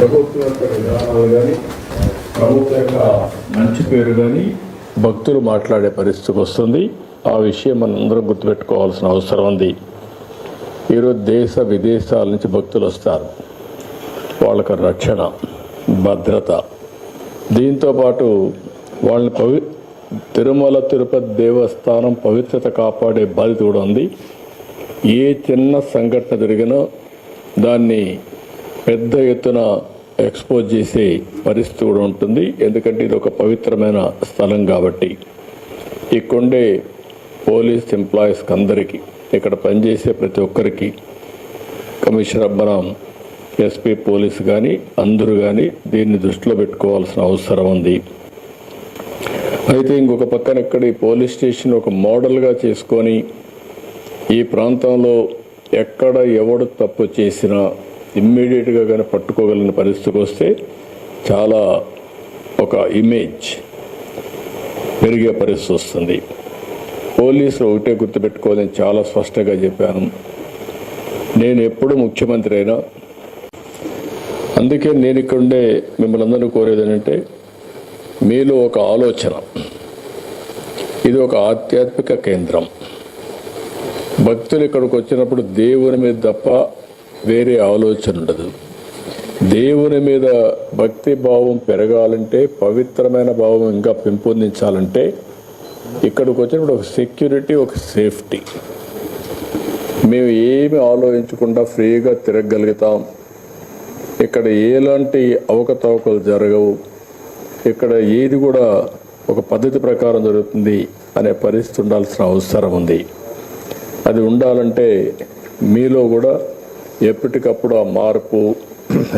ప్రభుత్వం యొక్క విధానాలు కానీ ప్రభుత్వం యొక్క మంచి పేరు కానీ భక్తులు మాట్లాడే పరిస్థితికి వస్తుంది. ఆ విషయం మనం అందరం గుర్తుపెట్టుకోవాల్సిన అవసరం ఉంది. ఈరోజు దేశ విదేశాల నుంచి భక్తులు వస్తారు. వాళ్ళకి రక్షణ భద్రత. దీంతో పాటు వాళ్ళని పవి తిరుమల తిరుపతి దేవస్థానం పవిత్రత కాపాడే బాధ్యత కూడా ఉంది. ఏ చిన్న సంఘటన జరిగినా దాన్ని పెద్ద ఎత్తున ఎక్స్పోజ్ చేసే పరిస్థితి కూడా ఉంటుంది. ఎందుకంటే ఇది ఒక పవిత్రమైన స్థలం కాబట్టి. ఇక్కడే పోలీస్ ఎంప్లాయీస్కి అందరికీ ఇక్కడ పనిచేసే ప్రతి ఒక్కరికి కమిషనర్ మనం ఎస్పీ పోలీస్ కానీ అందరూ కానీ దీన్ని దృష్టిలో పెట్టుకోవాల్సిన అవసరం ఉంది. అయితే ఇంకొక పక్కన ఇక్కడ ఈ పోలీస్ స్టేషన్ ఒక మోడల్గా చేసుకొని ఈ ప్రాంతంలో ఎక్కడ ఎవడు తప్పు చేసినా ఇమ్మీడియట్గా కానీ పట్టుకోగలిగిన పరిస్థితికి వస్తే చాలా ఒక ఇమేజ్ పెరిగే పరిస్థితి వస్తుంది. పోలీసులు ఒకటే గుర్తుపెట్టుకోవాలని చాలా స్పష్టంగా చెప్పాను. నేను ఎప్పుడు ముఖ్యమంత్రి అయినా అందుకే నేను ఇక్కడుండే మిమ్మల్ని అందరూ కోరేది ఏంటంటే మీలో ఒక ఆలోచన. ఇది ఒక ఆధ్యాత్మిక కేంద్రం. భక్తులు ఇక్కడికి వచ్చినప్పుడు దేవుని మీద తప్ప వేరే ఆలోచన ఉండదు. దేవుని మీద భక్తి భావం పెరగాలంటే పవిత్రమైన భావం ఇంకా పెంపొందించాలంటే ఇక్కడికి వచ్చినప్పుడు ఒక సెక్యూరిటీ ఒక సేఫ్టీ. మేము ఏమి ఆలోచించకుండా ఫ్రీగా తిరగగలుగుతాం. ఇక్కడ ఎలాంటి అవకతవకలు జరగవు. ఇక్కడ ఏది కూడా ఒక పద్ధతి ప్రకారం జరుగుతుంది అనే పరిస్థితి ఉండాల్సిన అవసరం ఉంది. అది ఉండాలంటే మీలో కూడా ఎప్పటికప్పుడు ఆ మార్పు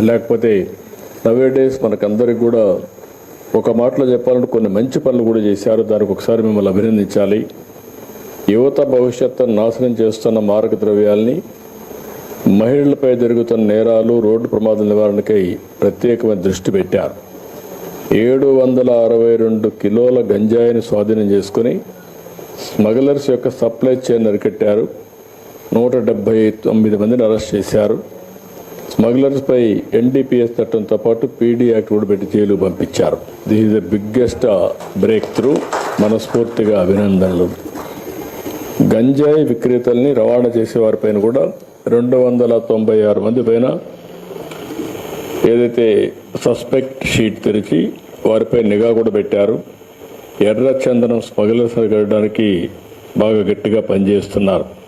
లేకపోతే నవే డేస్ మనకందరికి కూడా ఒక మాటలో చెప్పాలంటే కొన్ని మంచి పనులు కూడా చేశారు. దానికి ఒకసారి మిమ్మల్ని అభినందించాలి. యువత భవిష్యత్తును నాశనం చేస్తున్న మారక ద్రవ్యాల్ని మహిళలపై జరుగుతున్న నేరాలు రోడ్డు ప్రమాద నివారణకై ప్రత్యేకమైన దృష్టి పెట్టారు. ఏడు వందల అరవై రెండు కిలోల గంజాయిని స్వాధీనం చేసుకుని స్మగ్లర్స్ యొక్క సప్లై చైన్ అరికట్టారు. నూట డెబ్బై తొమ్మిది మందిని అరెస్ట్ చేశారు. స్మగ్లర్స్పై ఎన్డీపీఎస్ చట్టంతో పాటు పీడీ యాక్ట్ కూడా పెట్టి జైలు పంపించారు. This is the biggest breakthrough మనస్ఫూర్తిగా అభినందనలు. గంజాయి విక్రేతల్ని రవాణా చేసేవారిపైన కూడా రెండు వందల తొంభై ఆరు మంది పైన ఏదైతే సస్పెక్ట్ షీట్ తెరిచి వారిపై నిఘా కూడా పెట్టారు. ఎర్ర చందనం స్మగ్లర్స్ గడడానికి బాగా గట్టిగా పనిచేస్తున్నారు.